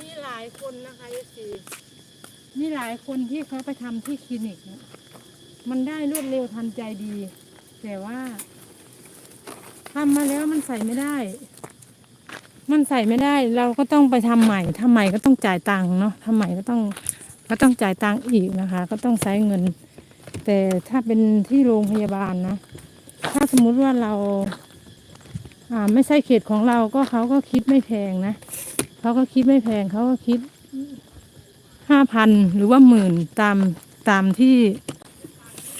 มีหลายคนนะคะเอซีมีหลายคนที่เขาไปทำที่คลินิกนะมันได้รวดเร็วทันใจดี แต่ว่าทำมาแล้วมันใส่ไม่ได้ มันใส่ไม่ได้ เราก็ต้องไปทำใหม่ทำใหม่ก็ต้องจ่ายตังค์เนาะทำใหม่ก็ต้องก็ต้องจ่ายตังค์อีกนะคะ ก็ต้องใช้เงิน แต่ถ้าเป็นที่โรงพยาบาลนะ ถ้าสมมุติว่าเรา อ่าไม่ใช่เขตของเราก็เขาก็คิดไม่แพงนะ เขาก็คิดไม่แพงเขาก็คิดห้าพันหรือว่าหมื่นตามตามที่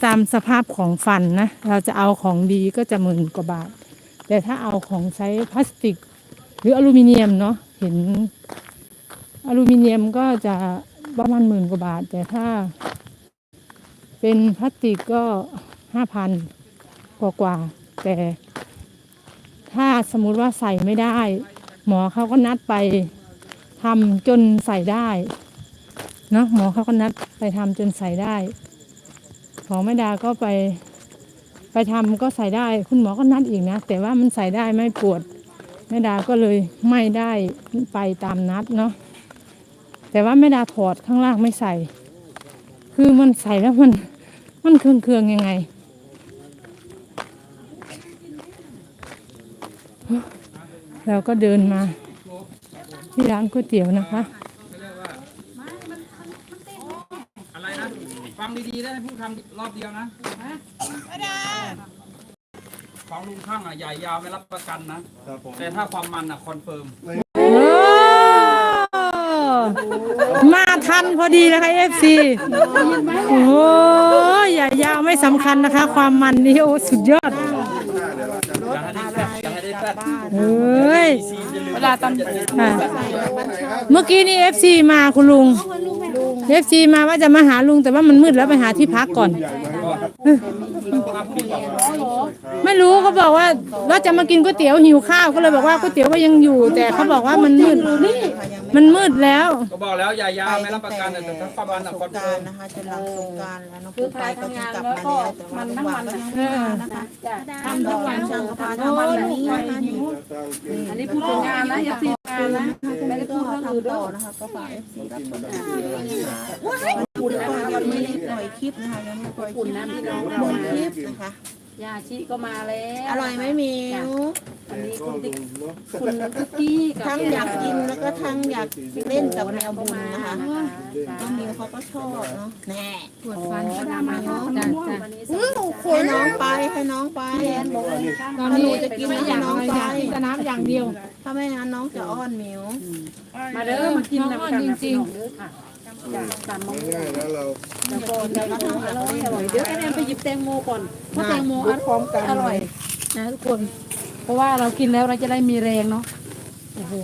ตามสภาพของฟันนะ เราจะเอาของดีก็จะหมื่นกว่าบาท แต่ถ้าเอาของใช้พลาสติก หรืออลูมิเนียมเนาะเห็นอลูมิเนียมก็จะประมาณหมื่นกว่าบาท แต่ถ้า เป็นพลาสติกก็ห้าพันกว่ากว่าแต่ถ้าสมมุติว่าใส่ไม่ได้ หมอเขาก็นัดไปทำจนใส่ได้เนาะหมอเขาก็นัดไปทำจนใส่ได้ของแม่ดาก็ไป ไปทำก็ใส่ได้ คุณหมอก็นัดอีกนะ แต่ว่ามันใส่ได้ไม่ปวดแม่ดาก็เลยไม่ได้ไปตามนัดเนาะแต่ว่าแม่ดาถอดข้างล่างไม่ใส่ คือมันใส่แล้วมันมันเคืองๆยังไง เราก็เดินมาที่ร้านก๋วยเตี๋ยวนะคะ อะไรนะ ฟังดีๆได้พูดคำรอบเดียวนะของลุงข้างอะใหญ่ยาวไม่รับประกันนะ แต่ถ้าความมันอะคอนเฟิร์มโอ้มาทันพอดีนะคะเอฟซีโอ้ยอย่ายาวไม่สำคัญนะคะ ความมันนี่โอ้สุดยอด อย่าให้ได้แซ่บอย่าให้ได้แซ่บ เฮ้ย เวลาตอนค่ะเมื่อกี้นี่เอฟซีมาคุณลุงเอฟซีมาว่าจะมาหาลุงแต่ว่ามันมืดแล้วไปหาที่พักก่อน ไม่รู้เขาบอกว่าว่าจะมากินก๋วยเตี๋ยวหิวข้าวก็เลยบอกว่าก๋วยเตี๋ยวก็ยังอยู่ แต่เขาบอกว่ามันมืดมันมืดแล้ว ก็บอกแล้วใหญ่ยาวไม่รับประกันแต่ถ้าความมันอะคอนกาเฟิรร์มนะคะจะหลังสงกรารแล้วน้องผู้ชายก็จะกลับมาแล้วแต่ว่าทั้งวันก็ยังไม่มานะคะทำทุกวันช่างก็พาทำแบบนี้นะคะนี่อันนี้พูดถึงงานนะอย่าติดงานนะไม่ได้พูดทำต่อนะคะก็ฝากเอฟซีรับชมปุ่นนะคะยังไม่ได้ปล่อยคลิปนะคะยังไม่ปล่อยคลิปนะพี่น้องบนคลิปนะคะ ยาชิก็มาแล้วอร่อยไหมหมิวอันนี้คุณติ๊กคุณคุกกี้กับทั้งอยากกินแล้วก็ทั้งอยากเล่นกับแมวบุญนะคะจ้าน้องมิวเขาก็ชอบเนาะแน่ปวดฟันก็ทำมาจ้าจ้าวันนี้ให้น้องไปให้น้องไปตอนนี้จะกินไม่อยากอะไรอยากกินแต่น้ำอย่างเดียว ถ้าไม่งั้นน้องจะอ้อนหมิวมาเด้อมากินน้ำกันนะพี่น้องเง่าตามมะม่วงง่ายนะเราแล้วก็แล้วก็อร่อยอร่อยเดี๋ยวไอ้แนนไปหยิบแตงโมก่อนเพราะแตงโมอัดพร้อมกันอร่อยนะทุกคน เพราะว่าเรากินแล้วเราจะได้มีแรงเนาะโอ้โห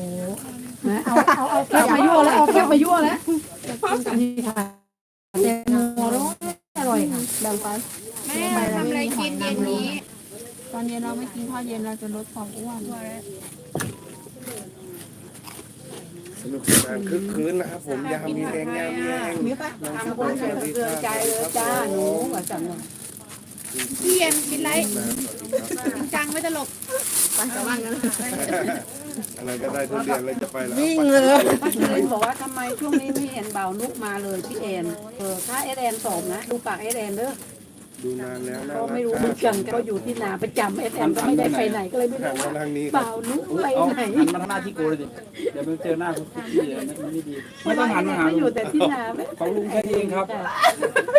นะเอาเอาเอาแก้วมายั่วแล้วเอาแก้วมายั่วแล้วนี่ค่ะแตงโมอร่อยอร่อยค่ะแบ่งไปแม่ทำอะไรกินเย็นนี้ ตอนเย็นเราไม่กินข้าวเย็นเราจะลดความอ้วนส นุกสนานคึกคืนนะครับผมยามมีแรงยามมีแรงมีปะทำคนเกลือใจเลยจ้าหนูกับจังหวะพี่เย็นกินไรจังไม่ตลกไปสว่างกันอะไรก็ได้ทุกเดือนเลยจะไปแล้ววิ่งเลยป้าเจนบอกว่าทำไมช่วงนี้ไม่เห็นเบานุกมาเลยพี่แอนเออถ้าเอแอนตอบนะ ดูปากเอแอนเด้อ ดูนานแล้วนะก็ไม่รู้เหมือนกันก็อยู่ที่นาประจำเอแอนก็ไม่ได้ไปไหนก็เลยไม่หัรู้นมาว่าทางนี้เบานุกไปเอาไหนหันมาทางหน้าที่กูเลยดิเดี๋ยวไปเจอหน้าคุณคุกกี้เลยมันไม่ดีไม่ต้องหันมาหาไม่อลุยู่งแต่ที่นาไม่ของลุงแค่นี้เองครับ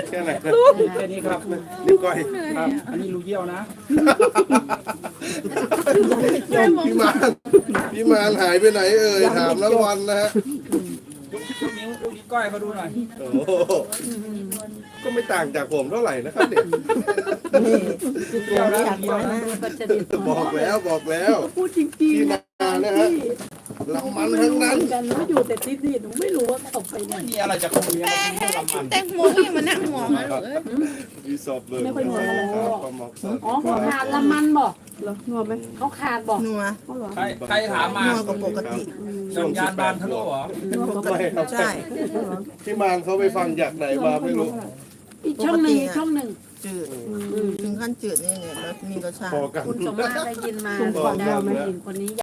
แค่ไหนนะแค่นี้ครับนิ้วก้อยครับอันนี้รูเยี่ยวนะพี่มานพี่มานหายไปไหนเอ่ยถามแล้ววันนะฮะลู กนิ้วลูกนิ้วก้อยมาดูหน่อย โอ้โหก็ไม่ต่างจากผมเท่าไหร่นะครับเนี่ยเยี่ยวนะเยี่ยวนะปัจจดิตบอกแล้วบอกแล้วพูดจริงที่ๆนานะฮะ เรามันทั้งนั้นกันหนูอยู่แต่ที่นี่หนูไม่รู้ว่าเขาไปไหนมีอะไรจะคุยกันไม่ลำมันแตงโมก็ยังมานั่งหัวมาลูกเอ้ยมีสอบเลยไม่ค่อยเหมือนกันหรอกครับประมอกสอบอ๋อเขาขาดละมันบอกเหรอนัวไหมเขาขาดบอกนัวเขาเหรอใครใครถามมานัวกว่าปกติสัญญาณบานทะลุเหรอปกติใช่พี่มานเขาไปฟังจากไหนมาไม่รู้อีกช่องหนึ่งอีกช่องหนึ่งจืดถึงขั้นจืดนี่เนี่ยแล้วมีรสชาติพอกันคุณสมมาได้ยินมาบอกแล้วไม่ยินคนนี้